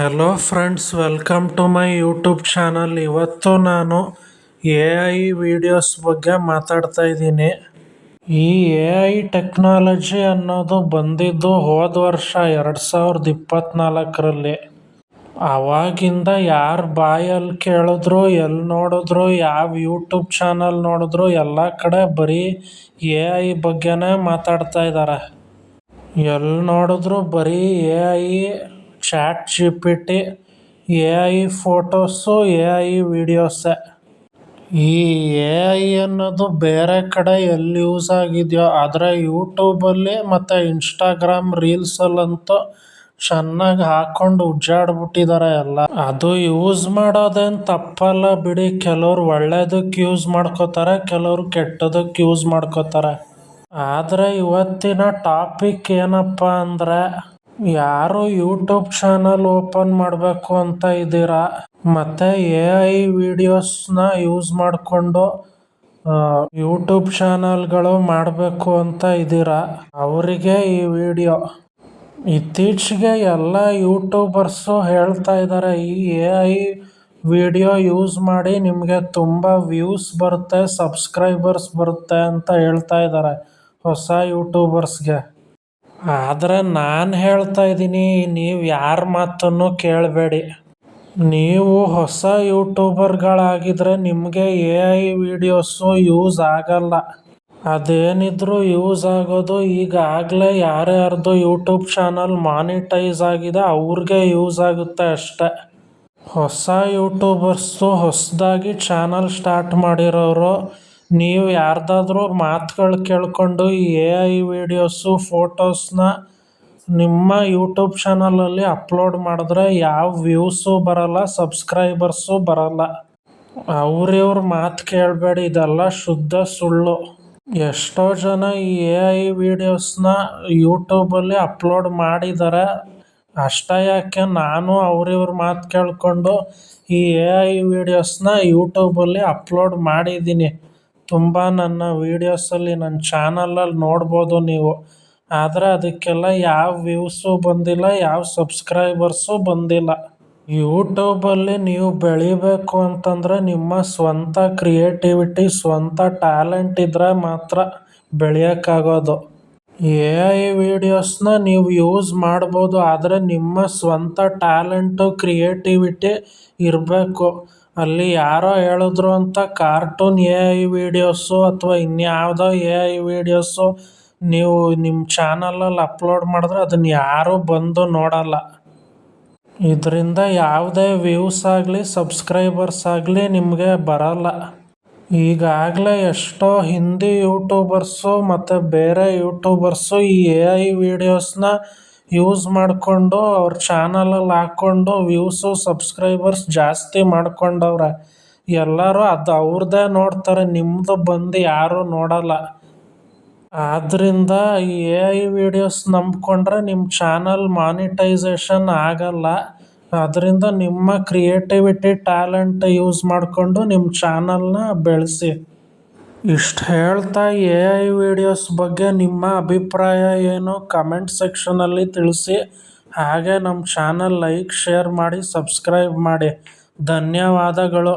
Hello friends welcome to my YouTube channel ಇವತ್ತು ನಾನು A I videos ಬಗ್ಗೆ ಮಾತಾಡ್ತಾ ಇದ್ದೀನಿ. ಈ ಎ ಐ ಟೆಕ್ನಾಲಜಿ ಅನ್ನೋದು ಬಂದಿದ್ದು ಹೋದ ವರ್ಷ ಎರಡು ಸಾವಿರದ ಇಪ್ಪತ್ತ್ನಾಲ್ಕರಲ್ಲಿ ಆವಾಗಿಂದ ಯಾರ ಬಾಯಲ್ಲಿ ಕೇಳಿದ್ರು ಎಲ್ಲಿ ನೋಡಿದ್ರು, ಯಾವ ಯೂಟ್ಯೂಬ್ ಚಾನಲ್ ನೋಡಿದ್ರು, ಎಲ್ಲ ಕಡೆ ಬರೀ ಎ ಐ ಬಗ್ಗೆನೇ ಮಾತಾಡ್ತಾ ಇದ್ದಾರೆ ಎಲ್ಲಿ ನೋಡಿದ್ರು ಬರೀ A I chat G P T A I photos A I ವಿಡಿಯೋಸೇ. ಈ ಎ ಐ ಅನ್ನೋದು ಬೇರೆ ಕಡೆ ಎಲ್ಲಿ ಯೂಸ್ ಆಗಿದೆಯೋ, ಆದರೆ ಯೂಟ್ಯೂಬಲ್ಲಿ ಮತ್ತು ಇನ್ಸ್ಟಾಗ್ರಾಮ್ ರೀಲ್ಸಲ್ಲಂತೂ ಚೆನ್ನಾಗಿ ಹಾಕ್ಕೊಂಡು ಉಜ್ಜಾಡ್ಬಿಟ್ಟಿದ್ದಾರೆ ಎಲ್ಲ. ಅದು ಯೂಸ್ ಮಾಡೋದೇನು ತಪ್ಪಲ್ಲ ಬಿಡಿ, ಕೆಲವ್ರು ಒಳ್ಳೇದಕ್ಕೆ ಯೂಸ್ ಮಾಡ್ಕೋತಾರೆ, ಕೆಲವ್ರು ಕೆಟ್ಟದಕ್ಕೆ ಯೂಸ್ ಮಾಡ್ಕೋತಾರೆ. ಆದರೆ ಇವತ್ತಿನ ಟಾಪಿಕ್ ಏನಪ್ಪ ಅಂದರೆ ಯಾರು ಯೂಟ್ಯೂಬ್ ಚಾನಲ್ ಓಪನ್ ಮಾಡಬೇಕು ಅಂತ ಇದ್ದೀರಾ? ಮತ್ತು ಎ ಐ ವಿಡಿಯೋಸ್ನ ಯೂಸ್ ಮಾಡಿಕೊಂಡು ಯೂಟ್ಯೂಬ್ ಚಾನಲ್ಗಳು ಮಾಡಬೇಕು ಅಂತ ಇದ್ದೀರಾ? ಅವರಿಗೆ ಈ ವಿಡಿಯೋ ಇತ್ತೀಚೆಗೆ ಎಲ್ಲ ಯೂಟ್ಯೂಬರ್ಸು ಹೇಳ್ತಾ ಇದ್ದಾರೆ ಈ ಎ ಐ ವಿಡಿಯೋ ಯೂಸ್ ಮಾಡಿ ನಿಮಗೆ ತುಂಬ ವ್ಯೂಸ್ ಬರುತ್ತೆ ಸಬ್ಸ್ಕ್ರೈಬರ್ಸ್ ಬರುತ್ತೆ ಅಂತ ಹೇಳ್ತಾ ಇದ್ದಾರೆ ಹೊಸ ಯೂಟ್ಯೂಬರ್ಸ್ಗೆ ಆದರೆ ನಾನು ಹೇಳ್ತಾ ಇದ್ದೀನಿ ನೀವು ಯಾರ ಮಾತನ್ನು ಕೇಳಬೇಡಿ. ನೀವು ಹೊಸ ಯೂಟ್ಯೂಬರ್ಗಳಾಗಿದ್ದರೆ ನಿಮಗೆ ಎ ಐ ವಿಡಿಯೋಸು ಯೂಸ್ ಆಗಲ್ಲ. ಅದೇನಿದ್ರೂ ಯೂಸ್ ಆಗೋದು ಈಗಾಗಲೇ ಯಾರ್ಯಾರ್ದು ಯೂಟ್ಯೂಬ್ ಚಾನಲ್ ಮಾನಿಟೈಸ್ ಆಗಿದೆ ಅವ್ರಿಗೆ ಯೂಸ್ ಆಗುತ್ತೆ ಅಷ್ಟೆ. ಹೊಸ ಯೂಟ್ಯೂಬರ್ಸು ಹೊಸದಾಗಿ ಚಾನಲ್ ಸ್ಟಾರ್ಟ್ ಮಾಡಿರೋರು ನೀವು ಯಾರ್ದಾದ್ರೂ ಮಾತುಗಳು ಕೇಳಿಕೊಂಡು ಈ ಎ ಐ ವೀಡಿಯೋಸು ಫೋಟೋಸ್ನ ನಿಮ್ಮ ಯೂಟ್ಯೂಬ್ ಚಾನಲಲ್ಲಿ ಅಪ್ಲೋಡ್ ಮಾಡಿದ್ರೆ ಯಾವ ವ್ಯೂಸು ಬರಲ್ಲ ಸಬ್ಸ್ಕ್ರೈಬರ್ಸು ಬರಲ್ಲ. ಅವ್ರಿವ್ರ ಮಾತು ಕೇಳಬೇಡಿ, ಇದೆಲ್ಲ ಶುದ್ಧ ಸುಳ್ಳು. ಎಷ್ಟೋ ಜನ ಈ ಎ ಐ ವೀಡಿಯೋಸ್ನ ಯೂಟ್ಯೂಬಲ್ಲಿ ಅಪ್ಲೋಡ್ ಮಾಡಿದ್ದಾರೆ ಅಷ್ಟೇ ಯಾಕೆ? ನಾನು ಅವ್ರಿವ್ರ ಮಾತು ಕೇಳಿಕೊಂಡು ಈ ಎ ಐ ವಿಡಿಯೋಸ್ನ ಯೂಟ್ಯೂಬಲ್ಲಿ ಅಪ್ಲೋಡ್ ಮಾಡಿದ್ದೀನಿ. ತುಂಬ ನನ್ನ ವೀಡಿಯೋಸಲ್ಲಿ ನನ್ನ ಚಾನಲಲ್ಲಿ ನೋಡ್ಬೋದು ನೀವು. ಆದರೆ ಅದಕ್ಕೆಲ್ಲ ಯಾವ ವ್ಯೂಸು ಬಂದಿಲ್ಲ, ಯಾವ ಸಬ್ಸ್ಕ್ರೈಬರ್ಸು ಬಂದಿಲ್ಲ. ಯೂಟ್ಯೂಬಲ್ಲಿ ನೀವು ಬೆಳಿಬೇಕು ಅಂತಂದರೆ ನಿಮ್ಮ ಸ್ವಂತ ಕ್ರಿಯೇಟಿವಿಟಿ ಸ್ವಂತ ಟ್ಯಾಲೆಂಟ್ ಇದ್ದರೆ ಮಾತ್ರ ಬೆಳೆಯೋಕ್ಕಾಗೋದು. ಎ ಐ ವೀಡಿಯೋಸ್ನ ನೀವು ಯೂಸ್ ಮಾಡ್ಬೋದು, ಆದರೆ ನಿಮ್ಮ ಸ್ವಂತ ಟ್ಯಾಲೆಂಟು ಕ್ರಿಯೇಟಿವಿಟಿ ಇರಬೇಕು. ಅಲ್ಲಿ ಯಾರೋ ಹೇಳಿದ್ರು ಅಂತ ಕಾರ್ಟೂನ್ ಎ ಐ ವಿಡಿಯೋಸು ಅಥವಾ ಇನ್ಯಾವುದೋ ಎ ಐ ವಿಡಿಯೋಸು ನೀವು ನಿಮ್ಮ ಚಾನಲಲ್ಲಿ ಅಪ್ಲೋಡ್ ಮಾಡಿದ್ರೆ ಅದನ್ನು ಯಾರೂ ಬಂದು ನೋಡಲ್ಲ. ಇದರಿಂದ ಯಾವುದೇ ವ್ಯೂಸ್ ಆಗಲಿ ಸಬ್ಸ್ಕ್ರೈಬರ್ಸ್ ಆಗಲಿ ನಿಮಗೆ ಬರಲ್ಲ. ಈಗಾಗಲೇ ಎಷ್ಟೋ ಹಿಂದಿ ಯೂಟ್ಯೂಬರ್ಸು ಮತ್ತು ಬೇರೆ ಯೂಟ್ಯೂಬರ್ಸು ಈ ಎ ಐ ವಿಡಿಯೋಸ್ನ ಯೂಸ್ ಮಾಡಿಕೊಂಡು ಅವ್ರ ಚಾನಲಲ್ಲಿ ಹಾಕ್ಕೊಂಡು ವ್ಯೂಸು ಸಬ್ಸ್ಕ್ರೈಬರ್ಸ್ ಜಾಸ್ತಿ ಮಾಡ್ಕೊಂಡವ್ರೆ. ಎಲ್ಲರೂ ಅದು ಅವ್ರದ್ದೇ ನೋಡ್ತಾರೆ ನಿಮ್ಮದು ಬಂದು ಯಾರೂ ನೋಡಲ್ಲ. ಆದ್ದರಿಂದ ಈ ಎ ಐ ವಿಡಿಯೋಸ್ ನಂಬಿಕೊಂಡ್ರೆ ನಿಮ್ಮ ಚಾನಲ್ ಮಾನಿಟೈಸೇಷನ್ ಆಗಲ್ಲ. ಅದರಿಂದ ನಿಮ್ಮ ಕ್ರಿಯೇಟಿವಿಟಿ ಟ್ಯಾಲೆಂಟ್ ಯೂಸ್ ಮಾಡಿಕೊಂಡು ನಿಮ್ಮ ಚಾನಲ್ನ ಬೆಳೆಸಿ. ಇಷ್ಟು ಹೇಳ್ತಾ ಎ ಐ ವಿಡಿಯೋಸ್ ಬಗ್ಗೆ ನಿಮ್ಮ ಅಭಿಪ್ರಾಯ ಏನು ಕಮೆಂಟ್ ಸೆಕ್ಷನಲ್ಲಿ ತಿಳಿಸಿ. ಹಾಗೆ ನಮ್ಮ ಚಾನಲ್ ಲೈಕ್ ಶೇರ್ ಮಾಡಿ ಸಬ್ಸ್ಕ್ರೈಬ್ ಮಾಡಿ. ಧನ್ಯವಾದಗಳು.